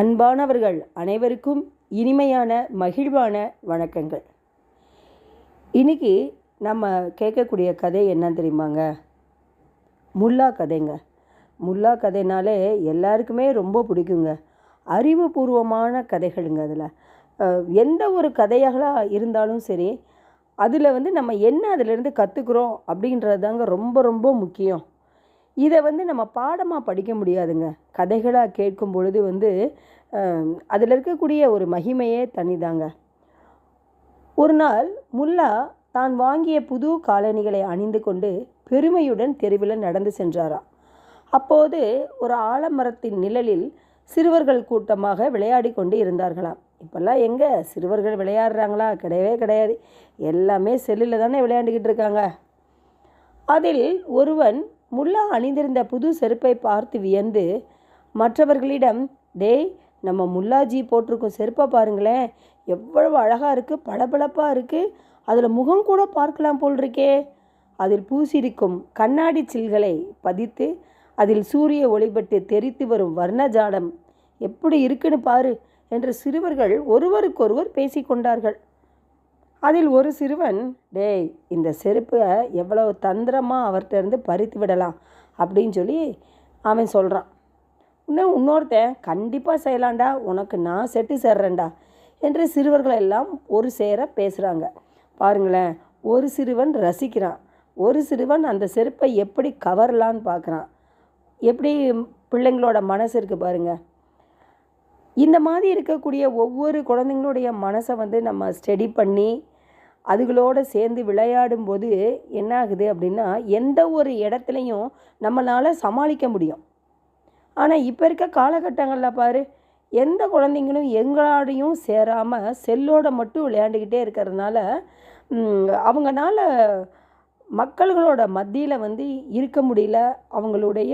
அன்பானவர்கள் அனைவருக்கும் இனிமையான மகிழ்வான வணக்கங்கள். இன்னைக்கு நம்ம கேட்கக்கூடிய கதை என்னன்னு தெரியுமாங்க? முல்லா கதைங்க. முல்லா கதைனாலே எல்லாருக்குமே ரொம்ப பிடிக்குங்க. அறிவுபூர்வமான கதைகளுங்க அதில். எந்த ஒரு கதையாக இருந்தாலும் சரி அதில் வந்து நம்ம என்ன அதிலிருந்து கற்றுக்குறோம் அப்படின்றது தாங்க ரொம்ப ரொம்ப முக்கியம். இதை வந்து நம்ம பாடமாக படிக்க முடியாதுங்க. கதைகளாக கேட்கும் பொழுது வந்து அதில் இருக்கக்கூடிய ஒரு மகிமையே தனிதாங்க. ஒரு நாள் முல்லா தான் வாங்கிய புது காலணிகளை அணிந்து கொண்டு பெருமையுடன் தெருவில் நடந்து சென்றாராம் அப்போது ஒரு ஆலமரத்தின் நிழலில் சிறுவர்கள் கூட்டமாக விளையாடி கொண்டு இருந்தார்களாம். இப்போல்லாம் எங்கே? சிறுவர்கள் விளையாடுறாங்களா? கிடையவே கிடையாது. எல்லாமே செல்லில் தானே விளையாண்டுக்கிட்டு இருக்காங்க. அதில் ஒருவன் முல்லா அணிந்திருந்த புது செருப்பை பார்த்து வியந்து மற்றவர்களிடம் டேய் நம்ம முல்லாஜி போட்டிருக்கும் செருப்பை பாருங்களேன். எவ்வளவு அழகாக இருக்குது பளபளப்பாக இருக்குது அதில் முகம் கூட பார்க்கலாம் போல் இருக்கே அதில் பூசியிருக்கும் கண்ணாடி சில்களை பதித்து அதில் சூரிய ஒளிபட்டு தெரித்து வரும் வர்ணஜாடம் எப்படி இருக்குன்னு பாரு என்று சிறுவர்கள் ஒருவருக்கொருவர் பேசிக்கொண்டார்கள் அதில் ஒரு சிறுவன் டேய் இந்த செருப்பை எவ்வளவு தந்திரமாக அவர்கிட்ட இருந்து பறித்து விடலாம்? அப்படின்னு சொல்லி அவன் சொல்கிறான் இன்னும் இன்னொருத்தன் கண்டிப்பாக செய்யலாண்டா உனக்கு நான் செட்டு சேர்றேன்டா என்று சிறுவர்கள் எல்லாம் ஒரு சேர பேசுகிறாங்க பாருங்களேன் ஒரு சிறுவன் ரசிக்கிறான். ஒரு சிறுவன் அந்த செருப்பை எப்படி கவரலான்னு பார்க்குறான் எப்படி பிள்ளைங்களோட மனசு இருக்குது பாருங்கள் இந்த மாதிரி இருக்கக்கூடிய ஒவ்வொரு குழந்தைங்களுடைய மனசை வந்து நம்ம ஸ்டடி பண்ணி அதுகளோடு சேர்ந்து விளையாடும் போது என்ன ஆகுது அப்படின்னா எந்த ஒரு இடத்துலையும் நம்மளால் சமாளிக்க முடியும். ஆனால் இப்போ இருக்க காலகட்டங்களில் பாரு எந்த குழந்தைங்களும் எங்களோடையும் சேராமல் செல்லோட மட்டும் விளையாண்டுக்கிட்டே இருக்கிறதுனால அவங்கனால மக்கள்களோட மத்தியில் வந்து இருக்க முடியல. அவங்களுடைய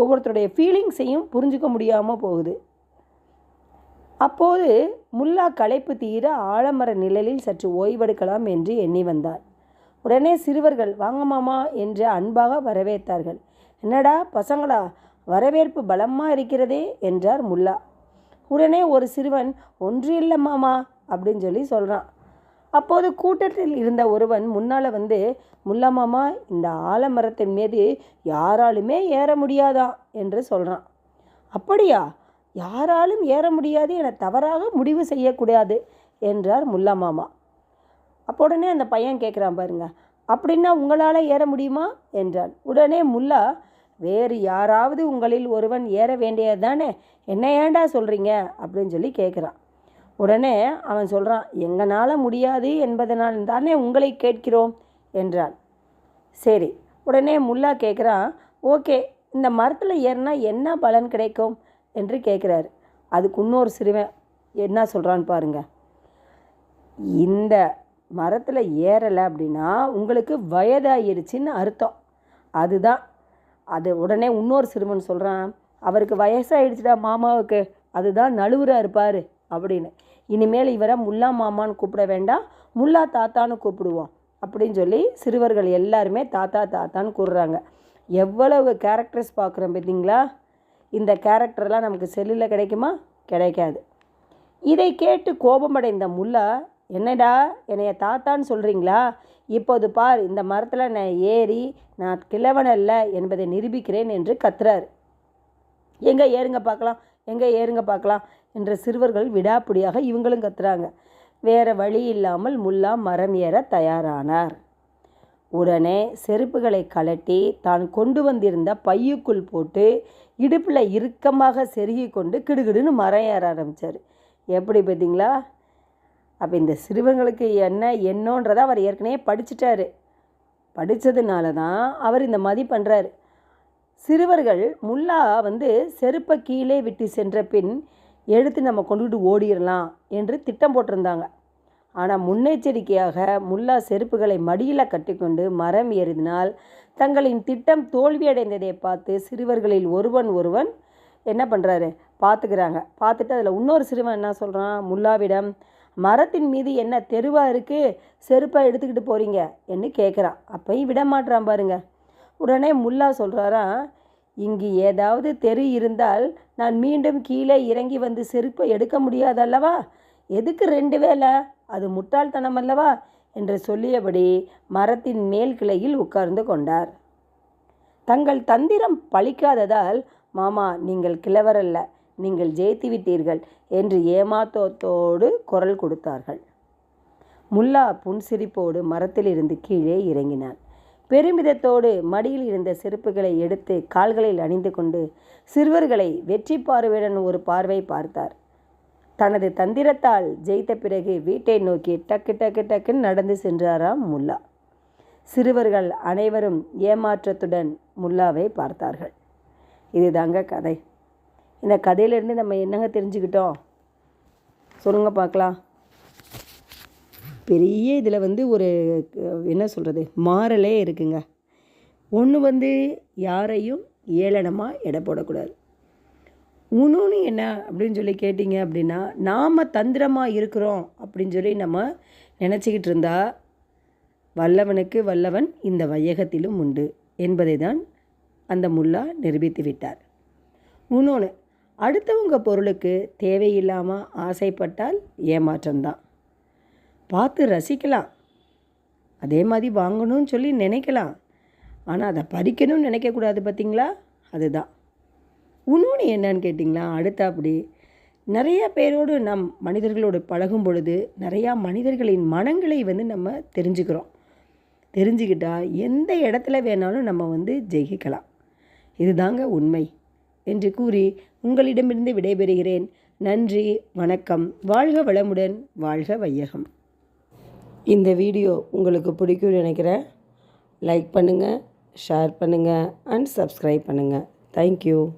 ஒவ்வொருத்தருடைய ஃபீலிங்ஸையும் புரிஞ்சுக்க முடியாமல் போகுது. அப்போது முல்லா களைப்பு தீர ஆலமர நிழலில் சற்று ஓய்வெடுக்கலாம் என்று எண்ணி வந்தார் உடனே சிறுவர்கள் வாங்க மாமா என்று அன்பாக வரவேற்றார்கள். என்னடா பசங்களா வரவேற்பு பலமாக இருக்கிறதே என்றார் முல்லா. உடனே ஒரு சிறுவன் ஒன்று இல்லை மாமா அப்படின்னு சொல்லி சொல்கிறான் அப்போது கூட்டத்தில் இருந்த ஒருவன் முன்னால் வந்து முல்லா மாமா இந்த ஆலமரத்தின் மீது யாராலுமே ஏற முடியாதா என்று சொல்கிறான் அப்படியா? யாராலும் ஏற முடியாது என தவறாக முடிவு செய்யக்கூடாது என்றார் முல்லா மாமா. அப்போ உடனே அந்த பையன் கேட்குறான் பாருங்க அப்படின்னா உங்களால் ஏற முடியுமா? என்றான். உடனே முல்லா வேறு யாராவது உங்களில் ஒருவன் ஏற வேண்டியது தானே என்ன ஏண்டா சொல்கிறீங்க அப்படின்னு சொல்லி கேட்குறான். உடனே அவன் சொல்கிறான் எங்களால் முடியாது என்பதனால் தானே உங்களை கேட்கிறோம்? என்றான். சரி உடனே முல்லா கேட்குறான் ஓகே இந்த மரத்தில் ஏறினா என்ன பலன் கிடைக்கும்? என்று கேட்குறாரு. அதுக்கு இன்னொரு சிறுவன் என்ன சொல்கிறான்னு பாருங்க. இந்த மரத்தில் ஏறலை அப்படின்னா உங்களுக்கு வயதாயிருச்சுன்னு அர்த்தம். அதுதான். அது உடனே இன்னொரு சிறுவன் சொல்கிறான் அவருக்கு வயசாகிடுச்சுடா மாமாவுக்கு. அதுதான் நழுவுறா இருப்பார் அப்படின்னு. இனிமேல் இவரை முல்லா மாமான்னு கூப்பிட வேண்டாம் முல்லா தாத்தான்னு கூப்பிடுவோம் அப்படின்னு சொல்லி சிறுவர்கள் எல்லாருமே தாத்தா தாத்தான்னு கூடுறாங்க எவ்வளவு கேரக்டர்ஸ் பார்க்குறோம் பார்த்தீங்களா? இந்த கேரக்டர்லாம் நமக்கு செல்லில் கிடைக்குமா? கிடைக்காது. இதை கேட்டு கோபமடைந்த முல்லா என்னடா என்னைய தாத்தான்னு சொல்கிறீங்களா இப்போது பார் இந்த மரத்தில் நான் ஏறி நான் கிழவன் அல்ல என்பதை நிரூபிக்கிறேன் என்று கத்துறார். எங்கே ஏறுங்க பார்க்கலாம் எங்கே ஏறுங்க பார்க்கலாம் என்ற சிறுவர்கள் விடாப்பிடியாக இவங்களும் கத்துறாங்க. வேறு வழி இல்லாமல் முல்லா மரம் ஏற தயாரானார். உடனே செருப்புகளை கலட்டி தான் கொண்டு வந்திருந்த பையுக்குள் போட்டு இடுப்பில் இறுக்கமாக செருகி கொண்டு கிடுகிடுன்னு மரம் ஏற ஆரம்பித்தார் எப்படி பார்த்தீங்களா? அப்போ இந்த சிறுவங்களுக்கு என்ன என்னன்றதை அவர் ஏற்கனவே படிச்சுட்டாரு. படித்ததுனால தான் அவர் இந்த மாதிரி பண்ணுறாரு சிறுவர்கள் முல்லா வந்து செருப்பை கீழே விட்டு சென்ற பின் எடுத்து நம்ம கொண்டுகிட்டு ஓடிடலாம் என்று திட்டம் போட்டிருந்தாங்க. ஆனால் முன்னெச்சரிக்கையாக முல்லா செருப்புகளை மடியில் கட்டிக்கொண்டு மரம் ஏறினால் தங்களின் திட்டம் தோல்வியடைந்ததை பார்த்து சிறுவர்களில் ஒருவன் ஒருவன் என்ன பண்ணுறாரு பார்த்துக்கிறாங்க பார்த்துட்டு அதில் இன்னொரு சிறுவன் என்ன சொல்கிறான் முல்லாவிடம் மரத்தின் மீது என்ன தெருவாக இருக்குது செருப்பை எடுத்துக்கிட்டு போகிறீங்க என்று கேட்குறான் அப்பையும் விட மாட்டுறான் பாருங்க. உடனே முல்லா சொல்கிறாராம் இங்கு ஏதாவது தெரு இருந்தால் நான் மீண்டும் கீழே இறங்கி வந்து செருப்பை எடுக்க முடியாதல்லவா? எதுக்கு ரெண்டு வேலை அது முட்டாள்தனம் அல்லவா? என்று சொல்லியபடி மரத்தின் மேல் கிளையில் உட்கார்ந்து கொண்டார். தங்கள் தந்திரம் பழிக்காததால் மாமா நீங்கள் கிழவரல்ல நீங்கள் ஜெயித்து விட்டீர்கள் என்று ஏமாத்தோத்தோடு குரல் கொடுத்தார்கள். முல்லா புன்சிரிப்போடு மரத்திலிருந்து கீழே இறங்கினான். பெருமிதத்தோடு மடியில் இருந்த செருப்புகளை எடுத்து கால்களில் அணிந்து கொண்டு சிறுவர்களை வெற்றி பார்வையுடன் ஒரு பார்வை பார்த்தார். தனது தந்திரத்தால் ஜெயித்த பிறகு வீட்டை நோக்கி டக்கு டக்கு டக்குன்னு நடந்து சென்றாராம் முல்லா. சிறுவர்கள் அனைவரும் ஏமாற்றத்துடன் முல்லாவை பார்த்தார்கள். இதுதாங்க கதை. இந்த கதையிலேருந்து நம்ம என்னங்க தெரிஞ்சுக்கிட்டோம்? சொல்லுங்க பார்க்கலாம். பெரிய இதில் வந்து ஒரு என்ன சொல்கிறது மாறலே இருக்குங்க. ஒன்று வந்து யாரையும் ஏளனமாக எடை போடக்கூடாது. உணுன்னு என்ன அப்படின்னு சொல்லி கேட்டிங்க அப்படின்னா நாம் தந்திரமாக இருக்கிறோம் அப்படின்னு சொல்லி நம்ம நினச்சிக்கிட்டு இருந்தா வல்லவனுக்கு வல்லவன் இந்த வையகத்திலும் உண்டு என்பதை தான் அந்த முல்லா நிரூபித்து விட்டார். இன்னொன்று அடுத்தவங்க பொருளுக்கு தேவையில்லாமல் ஆசைப்பட்டால் ஏமாற்றம்தான் பார்த்து ரசிக்கலாம். அதே மாதிரி வாங்கணும்னு சொல்லி நினைக்கலாம். ஆனால் அதை பறிக்கணும்னு நினைக்கக்கூடாது பார்த்தீங்களா அதுதான். இன்னொன்று என்னன்னு கேட்டிங்களா? அடுத்தாப்படி நிறைய பேரோடு நம் மனிதர்களோடு பழகும் பொழுது நிறையா மனிதர்களின் மனங்களை வந்து நம்ம தெரிஞ்சுக்கிறோம். தெரிஞ்சுக்கிட்டால் எந்த இடத்துல வேணாலும் நம்ம வந்து ஜெயிக்கலாம். இதுதாங்க உண்மை. என்று கூறி உங்களிடமிருந்து விடைபெறுகிறேன். நன்றி வணக்கம். வாழ்க வளமுடன் வாழ்க வையகம். இந்த வீடியோ உங்களுக்கு பிடிக்கும்னு நினைக்கிறேன். லைக் பண்ணுங்கள் ஷேர் பண்ணுங்கள் அண்ட் சப்ஸ்கிரைப் பண்ணுங்கள் தேங்க்யூ.